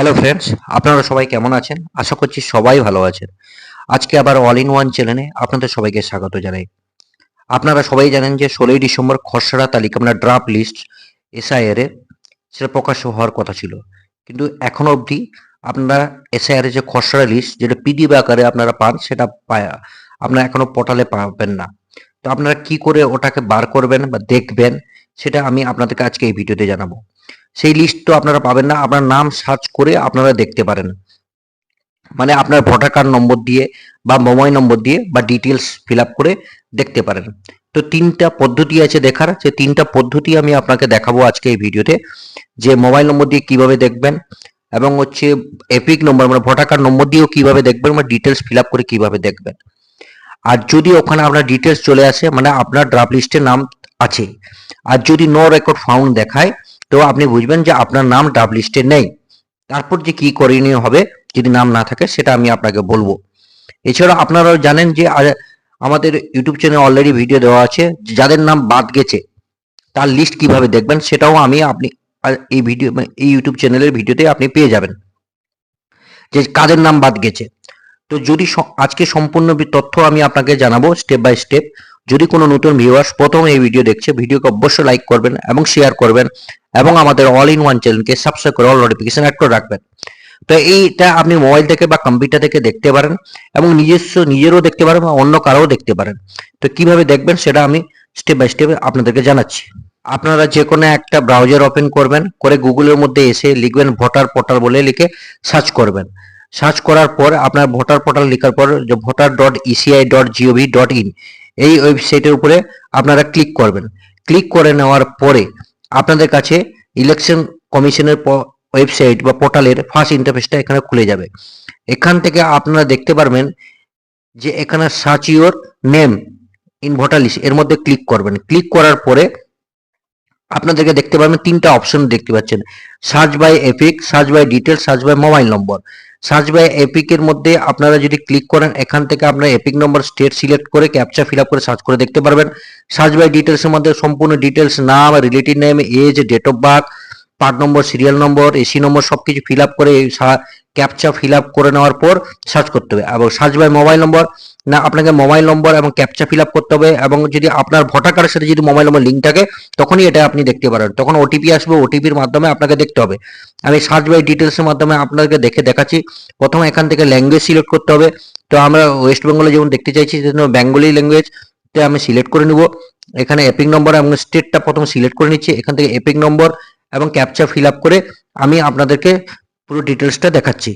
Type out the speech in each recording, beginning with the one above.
Hello friends আপনারা সবাই কেমন আছেন? আশা করছি সবাই ভালো আছেন। আজকে আবার অল ইন ওয়ান চ্যানেলে আপনাদের সবাইকে স্বাগত জানাই। আপনারা সবাই জানেন যে ষোলোই ডিসেম্বর খসড়া তালিকা আমরা ড্রাফট লিস্ট এসআইআর এ সেটা প্রকাশ্য হওয়ার কথা ছিল। কিন্তু এখনও অবধি আপনারা এসআইআর এর যে খসড়া লিস্ট যেটা পিডিএফ আকারে আপনারা পান, সেটা আপনারা এখনও পোর্টালে পাবেন না। তো আপনারা কি করে ওটাকে বার করবেন বা দেখবেন, সেটা আমি আপনাদেরকে আজকে এই ভিডিওতে জানাব। সেই লিস্ট তো আপনারা পাবেন না। আপনার নাম সার্চ করে আপনারা দেখতে পারেন। মানে আপনার ভোটার কার্ড নম্বর দিয়ে বা মোবাইল নম্বর দিয়ে বা ডিটেলস ফিল করে দেখতে পারেন। তো তিনটা পদ্ধতি আছে দেখার। যে তিনটা পদ্ধতি আমি আপনাকে দেখাবো আজকে এই ভিডিওতে। যে মোবাইল নম্বর দিয়ে কীভাবে দেখবেন এবং হচ্ছে এপিক নম্বর মানে ভোটার কার্ড নম্বর দিয়েও কীভাবে দেখবেন বা ডিটেলস ফিল করে কীভাবে দেখবেন। আর যদি ওখানে আপনার ডিটেলস চলে আসে মানে আপনার ড্রাফট লিস্টে নাম আছে। আর যদি নো রেকর্ড ফাউন্ড দেখায় তো আপনি বুঝবেন যে আপনার নাম ডাব লিস্টে নেই। তারপর যে কি করণীয় হবে, যদি নাম না থাকে, সেটা আমি আপনাকে বলব। এছাড়া আপনারাও জানেন যে আমাদের ইউটিউব চ্যানেলে অলরেডি ভিডিও দেওয়া আছে, যাদের নাম বাদ গেছে, তার লিস্ট কীভাবে দেখবেন, সেটাও আমি আপনি এই ভিডিও মানে এই ইউটিউব চ্যানেলের ভিডিওতে আপনি পেয়ে যাবেন। যে কাদের নাম বাদ গেছে। তো যদি আজকে সম্পূর্ণ তথ্য আমি আপনাকে জানাব স্টেপ বাই স্টেপ যদি কোনো নতুন ভিউয়ার্স প্রথম এই ভিডিও দেখছে ভিডিওকে অবশ্যই লাইক করবেন এবং শেয়ার করবেন এবং আমাদের অল ইন ওয়ান চ্যানেলকে সাবস্ক্রাইব করে অল নোটিফিকেশন অ্যাড করে রাখবেন। তো এইটা আপনি মোবাইল থেকে বা কম্পিউটার থেকে দেখতে পারেন এবং নিজস্ব, নিজেরও দেখতে পারেন বা অন্য কারোও দেখতে পারেন। তো কীভাবে দেখবেন সেটা আমি স্টেপ বাই স্টেপ আপনাদেরকে জানাচ্ছি। আপনারা যে কোনো একটা ব্রাউজার ওপেন করবেন, করে গুগলের মধ্যে এসে লিখবেন ভোটার পোর্টাল বলে লিখে সার্চ করবেন। সার্চ করার পর আপনার ভোটার পোর্টাল লেখার পর voter dot ECI dot GOV dot in এই ওয়েবসাইটের উপরে আপনারা ক্লিক করবেন। ক্লিক করে নেওয়ার পরে আপনাদের কাছে ইলেকশন কমিশনের ওয়েবসাইট বা পোর্টালের ফার্স্ট ইন্টারফেসটা এখানে খুলে যাবে। এখান থেকে আপনারা দেখতে পারবেন যে এখানে search your name in voter list এর মধ্যে ক্লিক করবেন। ক্লিক করার পরে আপনাদেরকে দেখতে পারবেন তিনটা অপশন দেখতে পাচ্ছেন। Search by EPIC search by detail search by mobile number search by EPIC এর মধ্যে আপনারা যদি ক্লিক করেন, এখান থেকে আপনারা এপিক নম্বর স্টেট সিলেক্ট করে ক্যাপচা ফিল করে সার্চ করে দেখতে পারবেন। সার্চ বাই ডিটেলস এর মধ্যে সম্পূর্ণ ডিটেলস নাম relative name age date of birth part number serial number AC number সবকিছু ফিল আপ করে ক্যাপচা ফিল করে নেওয়ার পর সার্চ করতে হবে। এবং সার্চ বাই মোবাইল নম্বর না, আপনাকে মোবাইল নম্বর এবং ক্যাপচা ফিল করতে হবে এবং যদি আপনার ভোটার কার্ডের সাথে যদি মোবাইল নম্বর লিঙ্ক থাকে, তখনই এটা আপনি দেখতে পারেন। তখন ওটিপি আসবে ওটিপির মাধ্যমে আপনাকে দেখতে হবে। আমি সার্চ বাই ডিটেলসের মাধ্যমে আপনাকে দেখে দেখাচ্ছি। প্রথমে এখান থেকে ল্যাঙ্গুয়েজ সিলেক্ট করতে হবে। তো আমরা ওয়েস্ট বেঙ্গলে যেমন দেখতে চাইছি, সেজন্য বেঙ্গলি ল্যাঙ্গুয়েজ আমি সিলেক্ট করে নিব। এখানে এপিক নম্বর এবং স্টেটটা প্রথম সিলেক্ট করে নিচ্ছি। এখান থেকে এপিক নম্বর এবং ক্যাপচা ফিল করে আমি আপনাদেরকে পুরো ডিটেলসটা দেখাচ্ছি।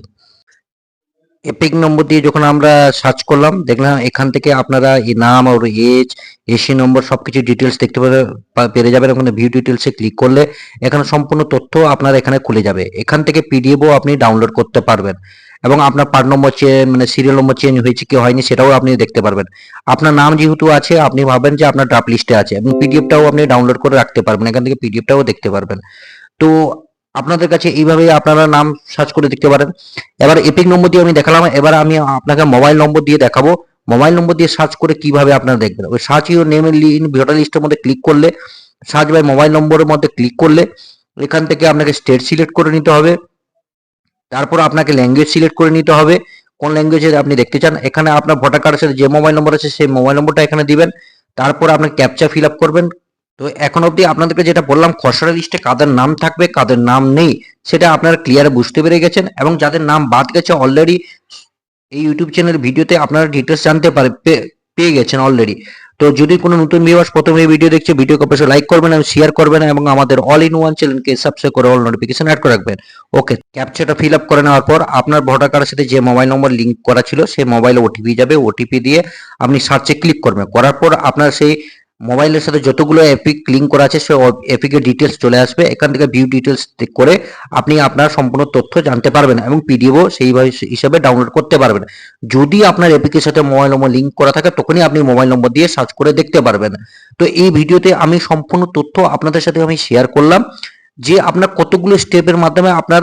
এপিক নম্বর দিয়ে যখন আমরা সার্চ করলাম, দেখলাম এখান থেকে আপনারা নাম আর এজ এসি নম্বর সবকিছু ডিটেলস দেখতে পেরে- যাবেন। ওখানে ভিউ ডিটেলসে ক্লিক করলে এখানে সম্পূর্ণ তথ্য আপনার এখানে খুলে যাবে। এখান থেকে পিডিএফও আপনি ডাউনলোড করতে পারবেন। এবং আপনার পার্ট নম্বর চেঞ্জ মানে সিরিয়াল নম্বর চেঞ্জ হয়েছে কি হয়নি সেটাও আপনি দেখতে পারবেন। আপনার নাম যেহেতু আছে, আপনি ভাবেন যে আপনার ড্রাফট লিস্টে আছে এবং পিডিএফটাও আপনি ডাউনলোড করে রাখতে পারবেন। এখান থেকে পিডিএফটাও দেখতে পারবেন। তো আপনাদের কাছে এইভাবে আপনারা নাম সার্চ করে দেখতে পারেন। এবার এপিক নম্বর দিয়ে আমি দেখালাম। এবার আমি আপনাকে মোবাইল নম্বর দিয়ে দেখাবো। মোবাইল নম্বর দিয়ে সার্চ করে কীভাবে আপনারা দেখবেন। ওই search your name in voter লিস্টের মধ্যে ক্লিক করলে সার্চ বাই মোবাইল নম্বরের মধ্যে ক্লিক করলে, এখান থেকে আপনাকে স্টেট সিলেক্ট করে নিতে হবে। তারপর আপনাকে ল্যাঙ্গুয়েজ সিলেক্ট করে নিতে হবে। কোন ল্যাঙ্গুয়েজে আপনি দেখতে চান? এখানে আপনার ভোটার কার্ডের সাথে যে মোবাইল নম্বর আছে, সেই মোবাইল নম্বরটা এখানে দিবেন। তারপর আপনি ক্যাপচা ফিল আপ করবেন। তো এখন অবধি আপনাদেরকে যেটা বললাম, খসড়া লিস্টে কাদের নাম থাকবে, কাদের নাম নেই, সেটা আপনারা ক্লিয়ার বুঝতে পেরে গেছেন এবং যাদের নাম বাদ গেছে অলরেডি এই ইউটিউব চ্যানেল ভিডিওতে আপনারা ডিটেলস জানতে পারে পেয়ে গেছেন অলরেডি তো যদি কোনো নতুন ভিউয়ার্স প্রথমে এই ভিডিও দেখছে ভিডিওকে অবশ্যই লাইক করবেন এবং শেয়ার করবেন এবং আমাদের অল ইন ওয়ান চ্যানেলকে সাবস্ক্রাইব করে অল নোটিফিকেশন অ্যাড করে রাখবেন। ওকে ক্যাপচাটা ফিল আপ করে নেওয়ার পর আপনার ভোটার কার্ডের সাথে যে মোবাইল নম্বর লিংক করা ছিল, সেই মোবাইলে ওটিপি যাবে ওটিপি দিয়ে আপনি সার্চে ক্লিক করবেন। করার পর আপনার সেই মোবাইলের সাথে যতগুলো এপিক লিঙ্ক করা আছে সেই এপিকের ডিটেলস চলে আসবে। এখান থেকে ভিউ ডিটেলস করে আপনি আপনার সম্পূর্ণ তথ্য জানতে পারবেন এবং পিডিএফও সেইভাবে হিসাবে ডাউনলোড করতে পারবেন। যদি আপনার এপিকের সাথে মোবাইল নম্বর লিঙ্ক করা থাকে, তখনই আপনি মোবাইল নম্বর দিয়ে সার্চ করে দেখতে পারবেন। তো এই ভিডিওতে আমি সম্পূর্ণ তথ্য আপনাদের সাথে আমি শেয়ার করলাম, যে আপনার কতগুলো স্টেপের মাধ্যমে আপনার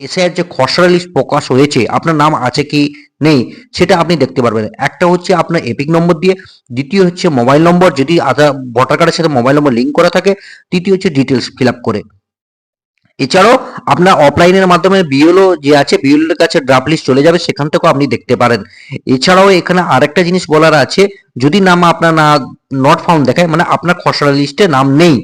এসআইয়ের যে খসড়া লিস্ট প্রকাশ হয়েছে, আপনার নাম আছে কি নেই, সেটা আপনি দেখতে পারবেন। একটা হচ্ছে আপনার এপিক নম্বর দিয়ে, দ্বিতীয় হচ্ছে মোবাইল নম্বর যদি আধার ভোটার কার্ডের সাথে মোবাইল নম্বর লিঙ্ক করা থাকে, তৃতীয় হচ্ছে ডিটেলস ফিল আপ করে। এছাড়াও আপনার অফলাইনের মাধ্যমে বিএলও যে আছে বিএলও এর কাছে ড্রাফট লিস্ট চলে যাবে, সেখান থেকেও আপনি দেখতে পারেন। এছাড়াও এখানে আরেকটা জিনিস বলার আছে, যদি নাম আপনার না নট ফাউন্ড দেখায় মানে আপনার খসড়া লিস্টে নাম নেই।